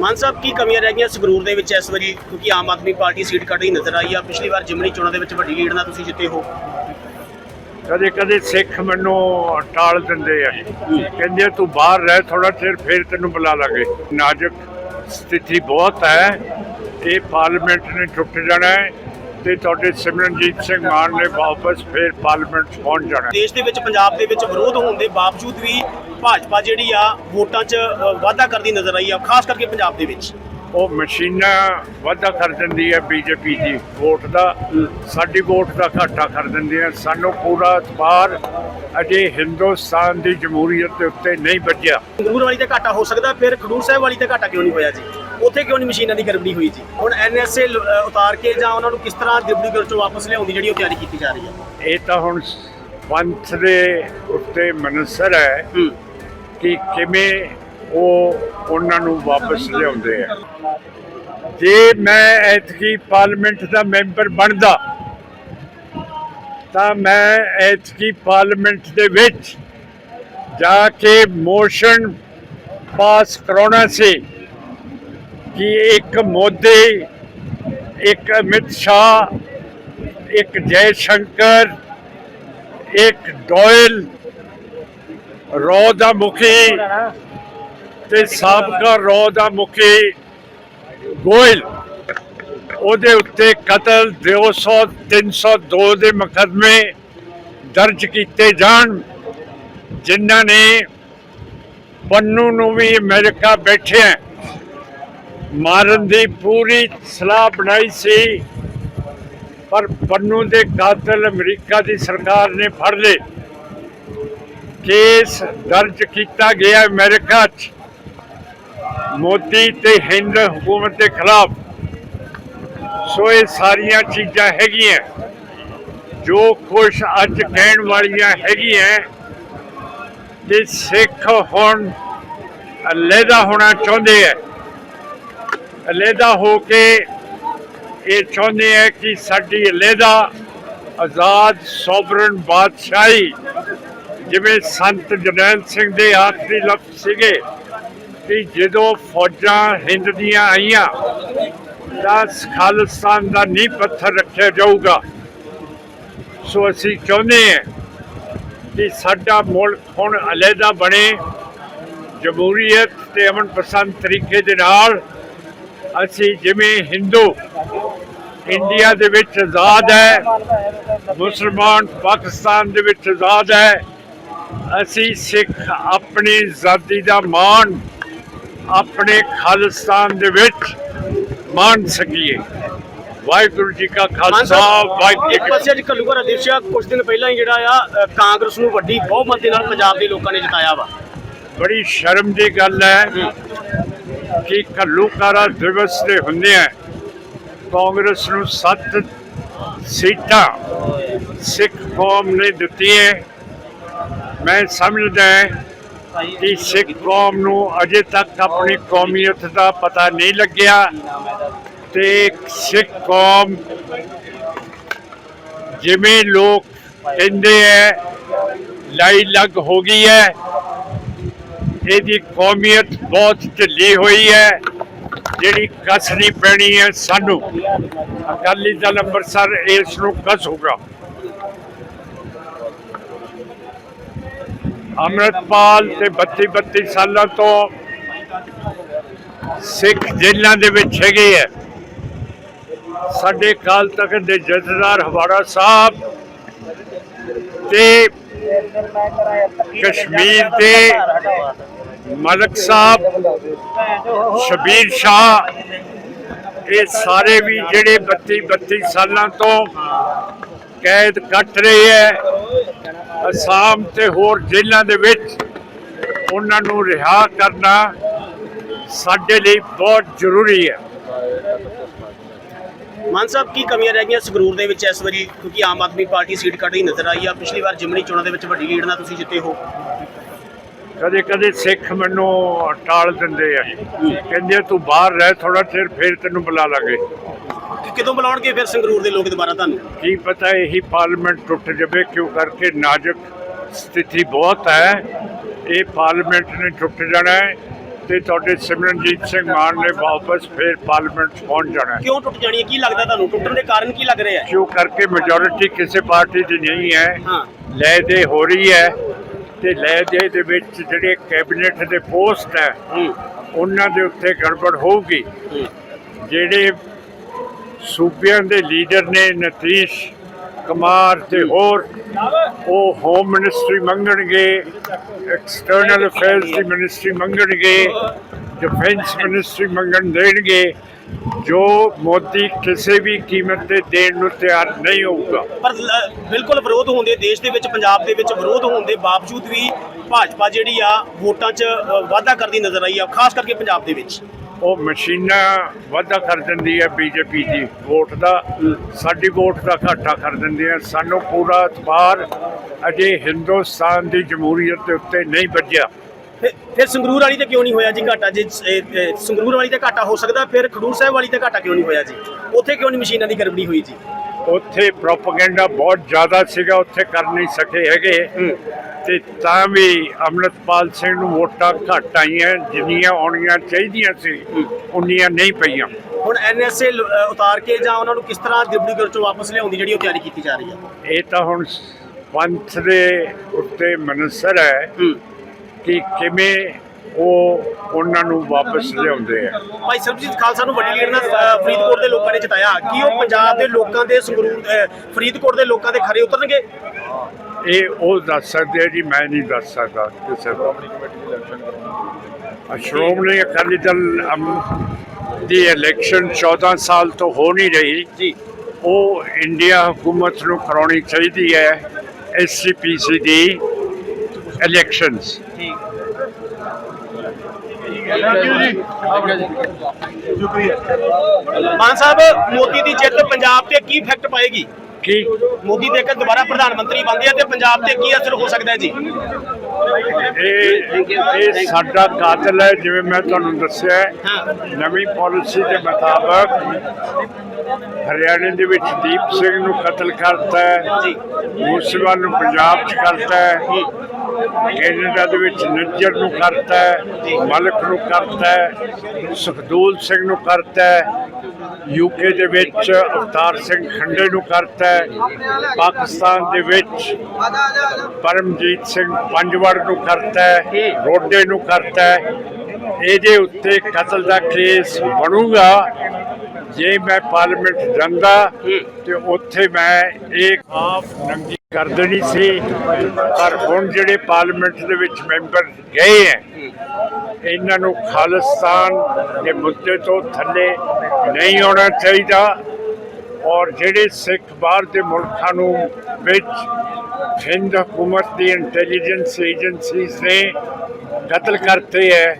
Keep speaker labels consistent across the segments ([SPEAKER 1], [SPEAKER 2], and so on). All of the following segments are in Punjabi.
[SPEAKER 1] ਮਾਨ ਸਾਹਿਬ ਕੀ ਕਮੀਆਂ ਰਹਿ ਗਈਆਂ ਸੰਗਰੂਰ ਦੇ ਵਿੱਚ ਇਸ ਵਾਰੀ? ਕਿਉਂਕਿ ਆਮ ਆਦਮੀ ਪਾਰਟੀ ਸੀਟ ਕੱਢੀ ਨਜ਼ਰ ਆਈ ਆ। ਪਿਛਲੀ ਵਾਰ ਜਿਮਨੀ ਚੋਣਾਂ ਦੇ ਵਿੱਚ ਵੱਡੀ ਲੀਡ ਨਾਲ ਤੁਸੀਂ ਜਿੱਤੇ ਹੋ।
[SPEAKER 2] ਕਦੇ ਕਦੇ ਸਿੱਖ ਮੈਨੂੰ ਟਾਲ ਦਿੰਦੇ ਆ। ਕਹਿੰਦੇ ਤੂੰ ਬਾਹਰ ਰਹਿ ਥੋੜਾ ਚਿਰ ਫਿਰ ਤੈਨੂੰ ਬੁਲਾ ਲਾਂਗੇ। ਨਾਜ਼ੁਕ ਸਥਿਤੀ ਬਹੁਤ ਹੈ। ਇਹ ਪਾਰਲੀਮੈਂਟ ਨੇ ਟੁੱਟ ਜਾਣਾ ਹੈ ਤੇ ਤੁਹਾਡੇ ਸਿਮਰਨਜੀਤ ਸਿੰਘ ਮਾਨ ਨੇ ਵਾਪਸ ਫਿਰ ਪਾਰਲੀਮੈਂਟ ਪਹੁੰਚ ਜਾਣਾ।
[SPEAKER 1] ਦੇਸ਼ ਦੇ ਵਿੱਚ ਪੰਜਾਬ ਦੇ ਵਿੱਚ ਵਿਰੋਧ ਹੋਣ ਦੇ ਬਾਵਜੂਦ ਵੀ ਭਾਜਪਾ ਜਿਹੜੀ ਆ ਵੋਟਾਂ 'ਚ ਵਾਧਾ ਕਰਦੀ ਨਜ਼ਰ ਆਈ ਆ ਖਾਸ ਕਰਕੇ ਪੰਜਾਬ ਦੇ ਵਿੱਚ।
[SPEAKER 2] ਉਹ ਮਸ਼ੀਨਾਂ ਵਾਧਾ ਕਰ ਦਿੰਦੀ ਹੈ ਬੀਜੇਪੀ ਦੀ ਵੋਟ ਦਾ ਸਾਡੀ ਵੋਟ ਦਾ ਘਾਟਾ ਕਰ ਦਿੰਦੀ ਹੈ ਸਾਨੂੰ ਪੂਰਾ ਇਤਬਾਰ ਅਜੇ ਹਿੰਦੁਸਤਾਨ ਦੀ ਜਮਹੂਰੀਅਤ ਦੇ ਉੱਤੇ ਨਹੀਂ ਵੱਜਿਆ।
[SPEAKER 1] ਸੰਗਰੂਰ ਵਾਲੀ ਤੇ ਘਾਟਾ ਹੋ ਸਕਦਾ ਫਿਰ ਖਡੂਰ ਸਾਹਿਬ ਵਾਲੀ ਤੇ ਘਾਟਾ ਕਿਉਂ ਨਹੀਂ ਹੋਇਆ ਜੀ? ਉੱਥੇ ਕਿਉਂ ਨਹੀਂ ਮਸ਼ੀਨਾਂ ਦੀ ਗੜਬੜੀ ਹੋਈ ਜੀ? ਹੁਣ ਐਨਐਸਏ ਉਤਾਰ ਕੇ ਜਾਂ ਉਹਨਾਂ ਨੂੰ ਕਿਸ ਤਰ੍ਹਾਂ ਡਿਬੜੀਗੜ੍ਹ ਚੋਂ ਵਾਪਸ ਲਿਆਉਣ ਦੀ ਜਿਹੜੀ ਉਹ ਤਿਆਰੀ ਕੀਤੀ ਜਾ ਰਹੀ ਹੈ?
[SPEAKER 2] ਇਹ ਤਾਂ ਹੁਣ ਪੰਥ ਦੇ ਉੱਤੇ ਮਨਸਰ ਹੂੰ। ਕਿ ਕਿਵੇਂ ਉਹ ਉਹਨਾਂ ਨੂੰ ਵਾਪਸ ਲਿਆਉਂਦੇ ਆ। ਜੇ ਮੈਂ ਐਤਕੀ ਪਾਰਲੀਮੈਂਟ ਦਾ ਮੈਂਬਰ ਬਣਦਾ, ਤਾਂ ਮੈਂ ਐਤਕੀ ਪਾਰਲੀਮੈਂਟ ਦੇ ਵਿੱਚ ਜਾ ਕੇ ਮੋਸ਼ਨ ਪਾਸ ਕਰਾਉਣਾ ਸੀ ਕਿ ਇੱਕ ਮੋਦੀ, ਇੱਕ ਅਮਿਤ ਸ਼ਾਹ, ਇੱਕ ਜੈ ਸ਼ੰਕਰ, ਇੱਕ ਡੋਇਲ ਰੋ ਦਾ ਮੁਖੀ ਤੇ ਸਾਬਕਾ ਰੋ ਦਾ ਮੁਖੀ ਗੋਇਲ। ਉਹਦੇ ਉੱਤੇ ਕਤਲ 200 302 ਦੇ ਮੁਕਦਮੇ ਦਰਜ ਕੀਤੇ ਜਾਣ, ਜਿਨ੍ਹਾਂ ਨੇ ਪੰਨੂ ਨੂੰ ਵੀ ਅਮਰੀਕਾ ਬੈਠਿਆ ਮਾਰਨ ਦੀ ਪੂਰੀ ਸਲਾਹ ਬਣਾਈ ਸੀ, ਪਰ ਪੰਨੂ ਦੇ ਕਾਤਲ ਅਮਰੀਕਾ ਦੀ ਸਰਕਾਰ ਨੇ ਫੜ ਲਏ। ਕੇਸ ਦਰਜ ਕੀਤਾ ਗਿਆ ਅਮਰੀਕਾ 'ਚ। ਮੋਦੀ ਤੇ ਹਿੰਦ ਹਕੂਮਤ ਦੇ ਖਿਲਾਫ। ਸੋ ਇਹ ਸਾਰੀਆਂ ਚੀਜ਼ਾਂ ਹੈਗੀਆਂ। ਜੋ ਕੁਛ ਅੱਜ ਕਹਿਣ ਵਾਲੀਆਂ ਹੈਗੀਆਂ ਕਿ ਸਿੱਖ ਹੁਣ ਅਲੱਗਾ ਹੋਣਾ ਚਾਹੁੰਦੇ ਹੈ ਅਲੱਗਾ ਹੋ ਕੇ ਇਹ ਚਾਹੁੰਦੇ ਹੈ ਕਿ ਸਾਡੀ ਅਲੱਗਾ ਆਜ਼ਾਦ ਸੋਵਰਨ ਬਾਦਸ਼ਾਹੀ ਜਿਵੇਂ ਸੰਤ ਜਰਨੈਲ ਸਿੰਘ ਦੇ ਆਖਰੀ ਲਫ਼ਜ਼ ਸੀਗੇ ਕਿ ਜਦੋਂ ਫੌਜਾਂ ਹਿੰਦ ਦੀਆਂ ਆਈਆਂ ਤਾਂ ਖਾਲਿਸਤਾਨ ਦਾ ਨੀਂਹ ਪੱਥਰ ਰੱਖਿਆ ਜਾਊਗਾ। ਸੋ ਅਸੀਂ ਚਾਹੁੰਦੇ ਹਾਂ ਕਿ ਸਾਡਾ ਮੁਲਕ ਹੁਣ ਅਲੱਗਾ ਬਣੇ, ਜਮਹੂਰੀਅਤ ਤੇ ਅਮਨ ਪਸੰਦ ਤਰੀਕੇ ਦੇ ਨਾਲ ਅਸੀਂ ਜਿਵੇਂ ਹਿੰਦੂ, ਇੰਡੀਆ ਦੇ ਵਿੱਚ ਆਜ਼ਾਦ ਹੈ, ਮੁਸਲਮਾਨ ਪਾਕਿਸਤਾਨ ਦੇ ਵਿੱਚ ਆਜ਼ਾਦ ਹੈ ਅਸੀਂ ਸਿੱਖ ਆਪਣੀ ਆਜ਼ਾਦੀ ਦਾ ਮਾਣ ਆਪਣੇ ਖਾਲਿਸਤਾਨ ਦੇ ਵਿੱਚ ਮਾਣ ਸਕੀਏ। ਵਾਹਿਗੁਰੂ ਜੀ ਕਾ ਖਾਲਸਾ ਵਾਹਿਗੁਰੂ ਜੀ ਕੀ
[SPEAKER 1] ਅੱਜ ਕੱਲੂ ਘਰ ਦੇਸ਼ਾ ਕੁਝ ਦਿਨ ਪਹਿਲਾਂ ਹੀ ਜਿਹੜਾ ਆ ਕਾਂਗਰਸ ਨੂੰ ਵੱਡੀ ਬਹੁਮਤ ਦੇ ਨਾਲ ਪੰਜਾਬ ਦੇ ਲੋਕਾਂ ਨੇ ਜਿਤਾਇਆ ਵਾ।
[SPEAKER 2] ਬੜੀ ਸ਼ਰਮ ਦੀ ਗੱਲ ਹੈ ਕਿ ਘੱਲੂਕਾਰਾ ਦਿਵਸ ਦੇ ਹੁੰਦੇ ਆ। ਕਾਂਗਰਸ ਨੂੰ ਸੱਤ ਸੀਟਾਂ ਸਿੱਖ ਕੌਮ ਨੇ ਦਿੱਤੀਆਂ। ਮੈਂ ਸਮਝਦਾ ਕਿ ਸਿੱਖ ਕੌਮ ਨੂੰ ਅਜੇ ਤੱਕ ਆਪਣੀ ਕੌਮੀਅਤ ਦਾ ਪਤਾ ਨਹੀਂ ਲੱਗਿਆ ਤੇ ਸਿੱਖ ਕੌਮ ਜਿਵੇਂ ਲੋਕ ਕਹਿੰਦੇ ਐ, ਲਾਈ ਲੱਗ ਹੋ ਗਈ ਹੈ ਇਹਦੀ ਕੌਮੀਅਤ ਬਹੁਤ ਢਿੱਲੀ ਹੋਈ ਹੈ ਜਿਹੜੀ ਕਸਣੀ ਪੈਣੀ ਹੈ ਸਾਨੂੰ। ਅਕਾਲੀ ਦਲ ਅੰਮ੍ਰਿਤਸਰ ਇਸ ਨੂੰ ਕਸੂਗਾ ਅੰਮ੍ਰਿਤਪਾਲ ਤੇ 32 32 ਸਾਲਾਂ ਤੋਂ ਸਿੱਖ ਜੇਲ੍ਹਾਂ ਦੇ ਵਿੱਚ ਹੈਗੇ ਹੈ ਸਾਡੇ ਕਾਲ ਤੱਕ ਦੇ ਜਥੇਦਾਰ ਹਵਾਰਾ ਸਾਹਿਬ ਤੇ ਕਸ਼ਮੀਰ ਦੇ ਮਲਕ ਸਾਹਿਬ, ਸ਼ਬੀਰ ਸ਼ਾਹ, ਇਹ ਸਾਰੇ ਵੀ ਜਿਹੜੇ 32 32 ਸਾਲਾਂ ਤੋਂ ਕੈਦ ਕੱਟ ਰਹੇ ਹੈ ਅਸਾਮ ਤੇ ਹੋਰ ਜੇਲ੍ਹਾਂ ਦੇ ਵਿੱਚ ਉਹਨਾਂ ਨੂੰ ਰਿਹਾ ਕਰਨਾ ਸਾਡੇ ਲਈ ਬਹੁਤ ਜ਼ਰੂਰੀ ਹੈ।
[SPEAKER 1] ਮਾਨ ਸਾਹਿਬ ਕੀ ਕਮੀਆਂ ਰਹਿ ਗਈਆਂ ਸੰਗਰੂਰ ਦੇ ਵਿੱਚ ਇਸ ਵਾਰੀ? ਕਿਉਂਕਿ ਆਮ ਆਦਮੀ ਪਾਰਟੀ ਸੀਟ ਕੱਢੀ ਨਜ਼ਰ ਆਈ ਆ। ਪਿਛਲੀ ਵਾਰ ਜਿਮਨੀ ਚੋਣਾਂ ਦੇ ਵਿੱਚ ਵੱਡੀ ਲੀਡ ਨਾਲ ਤੁਸੀਂ ਜਿੱਤੇ ਹੋ।
[SPEAKER 2] ਕਦੇ ਕਦੇ ਸਿੱਖ ਮੈਨੂੰ ਟਾਲ ਦਿੰਦੇ ਆ। ਕਹਿੰਦੇ ਤੂੰ ਬਾਹਰ ਰਹਿ ਥੋੜਾ ਚਿਰ ਫਿਰ ਤੈਨੂੰ ਬੁਲਾ ਲਾਂਗੇ।
[SPEAKER 1] ਕਦੋਂ ਬੁਲਾਉਣਗੇ ਫਿਰ ਸੰਗਰੂਰ ਦੇ ਲੋਕ ਦੁਬਾਰਾ ਤੁਹਾਨੂੰ?
[SPEAKER 2] ਕੀ ਪਤਾ ਇਹੀ ਪਾਰਲੀਮੈਂਟ ਟੁੱਟ ਜਾਵੇ ਕਿਉਂ ਕਰਕੇ ਨਾਜ਼ੁਕ ਸਥਿਤੀ ਬਹੁਤ ਹੈ। ਇਹ ਪਾਰਲੀਮੈਂਟ ਨੇ ਟੁੱਟ ਜਾਣਾ ਹੈ ਤੇ ਤੁਹਾਡੇ ਸਿਮਰਨਜੀਤ ਸਿੰਘ ਮਾਨ ਨੇ ਵਾਪਸ ਫੇਰ ਪਾਰਲੀਮੈਂਟ 'ਚ ਪਹੁੰਚ ਜਾਣਾ ਹੈ।
[SPEAKER 1] ਕਿਉਂ ਟੁੱਟ ਜਾਣੀ ਹੈ? ਕੀ ਲੱਗਦਾ ਤੁਹਾਨੂੰ? ਟੁੱਟਣ ਦੇ ਕਾਰਨ ਕੀ ਲੱਗ ਰਿਹਾ ਹੈ?
[SPEAKER 2] ਕਿਉਂ ਕਰਕੇ ਮੈਜੋਰਿਟੀ ਕਿਸੇ ਪਾਰਟੀ ਦੀ ਨਹੀਂ ਹੈ।
[SPEAKER 1] ਹਾਂ।
[SPEAKER 2] ਲੈ ਦੇ ਹੋ ਰਹੀ ਹੈ ਤੇ ਲੈ ਦੇ ਦੇ ਵਿੱਚ ਜਿਹੜੇ ਕੈਬਨਿਟ ਦੇ ਪੋਸਟ ਹੈ
[SPEAKER 1] ਹੂੰ।
[SPEAKER 2] ਉਹਨਾਂ ਦੇ ਉੱਤੇ ਗੜਬੜ ਹੋਊਗੀ।
[SPEAKER 1] ਹੂੰ।
[SPEAKER 2] ਜਿਹੜੇ ਸੂਬਿਆਂ ਦੇ ਲੀਡਰ ਨੇ ਨਤੀਸ਼ ਕੁਮਾਰ ਤੇ ਹੋਰ ਉਹ ਹੋਮ ਮਿਨਿਸਟਰੀ ਮੰਗਣਗੇ ਐਕਸਟਰਨਲ ਅਫੇਅਰਸ ਦੀ ਮਿਨਿਸਟਰੀ ਮੰਗਣਗੇ ਡਿਫੈਂਸ ਮਿਨਿਸਟਰੀ ਮੰਗਣ ਦੇਣਗੇ, ਜੋ ਮੋਦੀ ਕਿਸੇ ਵੀ ਕੀਮਤ ਤੇ ਦੇਣ ਨੂੰ ਤਿਆਰ ਨਹੀਂ ਹੋਊਗਾ।
[SPEAKER 1] ਪਰ ਬਿਲਕੁਲ ਵਿਰੋਧ ਹੁੰਦੇ ਦੇਸ਼ ਦੇ ਵਿੱਚ, ਪੰਜਾਬ ਦੇ ਵਿੱਚ ਵਿਰੋਧ ਹੋਣ ਦੇ ਬਾਵਜੂਦ ਵੀ ਭਾਜਪਾ ਜਿਹੜੀ ਆ, ਵੋਟਾਂ 'ਚ ਵਾਧਾ ਕਰਦੀ ਨਜ਼ਰ ਆਈ ਆ, ਖਾਸ ਕਰਕੇ ਪੰਜਾਬ ਦੇ ਵਿੱਚ।
[SPEAKER 2] ਉਹ ਮਸ਼ੀਨਾਂ ਵਾਧਾ ਕਰ ਦਿੰਦੀ ਹੈ ਬੀਜੇਪੀ ਦੀ। ਵੋਟ ਦਾ, ਸਾਡੀ ਵੋਟ ਦਾ ਘਾਟਾ ਕਰ ਦਿੰਦੀ ਹੈ ਸਾਨੂੰ ਪੂਰਾ ਇਤਬਾਰ ਅਜੇ ਹਿੰਦੁਸਤਾਨ ਦੀ ਜਮਹੂਰੀਅਤ ਦੇ ਉੱਤੇ ਨਹੀਂ ਵੱਜਿਆ।
[SPEAKER 1] ਫਿਰ- ਫਿਰ ਸੰਗਰੂਰ ਵਾਲੀ ਤੇ ਕਿਉਂ ਨਹੀਂ ਹੋਇਆ ਜੀ ਘਾਟਾ? ਜੇ ਸੰਗਰੂਰ ਵਾਲੀ ਤੇ ਘਾਟਾ ਹੋ ਸਕਦਾ, ਫਿਰ ਖਡੂਰ ਸਾਹਿਬ ਵਾਲੀ ਤੇ ਘਾਟਾ ਕਿਉਂ ਨਹੀਂ ਹੋਇਆ ਜੀ? ਉੱਥੇ ਕਿਉਂ ਨਹੀਂ ਮਸ਼ੀਨਾਂ ਦੀ ਗੜਬੜੀ ਹੋਈ ਜੀ?
[SPEAKER 2] ਉੱਥੇ ਪ੍ਰੋਪਗੈਂਡਾ ਬਹੁਤ ਜ਼ਿਆਦਾ ਸੀਗਾ ਉੱਥੇ ਕਰ ਨਹੀਂ ਸਕੇ ਹੈਗੇ। ਤੇ ਤਾਂ ਵੀ ਅੰਮ੍ਰਿਤਪਾਲ ਸਿੰਘ ਨੂੰ ਵੋਟਾਂ ਘੱਟ ਆਈਆਂ ਜਿੰਨੀਆਂ ਆਉਣੀਆਂ ਚਾਹੀਦੀਆਂ ਸੀ ਉਨੀਆਂ ਨਹੀਂ ਪਈਆਂ।
[SPEAKER 1] ਹੁਣ ਐਨਐਸਏ ਉਤਾਰ ਕੇ ਜਾਂ ਉਹਨਾਂ ਨੂੰ ਕਿਸ ਤਰ੍ਹਾਂ ਡਿਬੜੀਗੜ੍ਹ ਚੋਂ ਵਾਪਸ ਲਿਆਉਣ ਦੀ ਜਿਹੜੀ ਉਹ ਤਿਆਰੀ ਕੀਤੀ ਜਾ ਰਹੀ ਹੈ?
[SPEAKER 2] ਇਹ ਤਾਂ ਹੁਣ ਪੰਥ ਦੇ ਉੱਤੇ ਮਨਸਰ ਹੂੰ। ਕਿ ਕਿਵੇਂ ਉਹ ਉਹਨਾਂ ਨੂੰ ਵਾਪਸ ਲਿਆਉਂਦੇ ਆ।
[SPEAKER 1] ਭਾਈ ਸਰਬਜੀਤ ਖਾਲਸਾ ਨੂੰ ਵੱਡੀ ਲੀਡ ਨਾਲ ਫਰੀਦਕੋਟ ਦੇ ਲੋਕਾਂ ਨੇ ਜਿਤਾਇਆ। ਕੀ ਉਹ ਪੰਜਾਬ ਦੇ ਲੋਕਾਂ ਦੇ ਸੰਗਰੂਰ ਫਰੀਦਕੋਟ ਦੇ ਲੋਕਾਂ ਦੇ ਖਰੇ ਉਤਰਨਗੇ?
[SPEAKER 2] ਇਹ ਉਹ ਦੱਸ ਸਕਦੇ ਆ ਜੀ ਮੈਂ ਨਹੀਂ ਦੱਸ ਸਕਦਾ ਕਿਸੇ ਦਾ ਸ਼੍ਰੋਮਣੀ ਅਕਾਲੀ ਦਲ ਅਮ, ਦੀ ਇਲੈਕਸ਼ਨ 14 ਸਾਲ ਤੋਂ ਹੋ ਨਹੀਂ ਰਹੀ।
[SPEAKER 1] ਜੀ।
[SPEAKER 2] ਉਹ ਇੰਡੀਆ ਹਕੂਮਤ ਨੂੰ ਕਰਾਉਣੀ ਚਾਹੀਦੀ ਹੈ ਐਸਸੀਪੀਸੀ ਦੀ ਇਲੈਕਸ਼ਨਸ
[SPEAKER 1] ਮਾਨ ਸਾਹਿਬ ਮੋਦੀ ਦੀ ਜਿੱਤ ਪੰਜਾਬ ਤੇ ਕੀ ਇਫੈਕਟ ਪਾਏਗੀ?
[SPEAKER 2] ਕੀ
[SPEAKER 1] ਮੋਦੀ ਦੇ ਕੇ ਦੁਬਾਰਾ ਪ੍ਰਧਾਨ ਮੰਤਰੀ ਬਣਦੇ ਆ ਤੇ ਪੰਜਾਬ ਤੇ ਕੀ ਅਸਰ ਹੋ ਸਕਦਾ ਹੈ ਜੀ?
[SPEAKER 2] ਇਹ ਇਹ ਸਾਡਾ ਕਾਤਲ ਹੈ ਜਿਵੇਂ ਮੈਂ ਤੁਹਾਨੂੰ ਦੱਸਿਆ ਨਵੀਂ ਪਾਲਿਸੀ ਦੇ ਮੁਤਾਬਕ ਹਰਿਆਣੇ ਦੇ ਵਿੱਚ ਦੀਪ ਸਿੰਘ ਨੂੰ ਕਤਲ ਕਰਤਾ ਹੈ।
[SPEAKER 1] ਜੀ।
[SPEAKER 2] ਮੂਸੇਵਾਲ ਨੂੰ ਪੰਜਾਬ 'ਚ ਕਰਤਾ ਹੈ। ਕੈਨੇਡਾ ਦੇ ਵਿੱਚ ਨੱਜਰ ਨੂੰ ਕਰਤਾ ਹੈ, ਮਲਕ ਨੂੰ ਕਰਤਾ ਹੈ, ਸੁਖਦੂਲ ਸਿੰਘ ਨੂੰ ਕਰਤਾ ਹੈ ਯੂਕੇ ਦੇ ਵਿੱਚ ਅਵਤਾਰ ਸਿੰਘ ਖੰਡੇ ਨੂੰ ਕਰਤਾ ਹੈ, ਪਾਕਿਸਤਾਨ ਦੇ ਵਿੱਚ ਪਰਮਜੀਤ ਸਿੰਘ ਪੰਜਵੜ ਨੂੰ ਕਰਤਾ ਹੈ, ਰੋਡੇ ਨੂੰ ਕਰਤਾ ਹੈ। ਇਹਦੇ ਉੱਤੇ ਕਤਲ ਦਾ ਕੇਸ ਬਣੂਗਾ। ਜੇ ਮੈਂ ਪਾਰਲੀਮੈਂਟ ਜਾਂਦਾ ਤੇ ਉੱਥੇ ਮੈਂ ਇਹ ਆਪ ਨੰਗੀ ਕਰ ਦੇਣੀ ਸੀ, ਪਰ ਹੁਣ ਜਿਹੜੇ ਪਾਰਲੀਮੈਂਟ ਦੇ ਵਿੱਚ ਮੈਂਬਰ ਗਏ ਹੈ ਇਹਨਾਂ ਨੂੰ ਖਾਲਿਸਤਾਨ ਦੇ ਮੁੱਦੇ ਤੋਂ ਥੱਲੇ ਨਹੀਂ ਆਉਣਾ ਚਾਹੀਦਾ ਔਰ ਜਿਹੜੇ ਸਿੱਖ ਬਾਹਰ ਦੇ ਮੁਲਕਾਂ ਨੂੰ ਵਿੱਚ ਹਿੰਦ ਹਕੂਮਤ ਦੀ ਇੰਟੈਲੀਜੈਂਸ ਏਜੰਸੀਜ਼ ਨੇ ਕਤਲ ਕਰਤੇ ਹੈ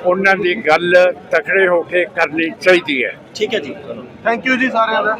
[SPEAKER 2] ਉਹਨਾਂ ਦੀ ਗੱਲ ਤਕੜੇ ਹੋ ਕੇ ਕਰਨੀ ਚਾਹੀਦੀ ਹੈ
[SPEAKER 1] ਠੀਕ ਹੈ ਜੀ।
[SPEAKER 3] ਥੈਂਕ ਯੂ ਜੀ ਸਾਰਿਆਂ ਦਾ।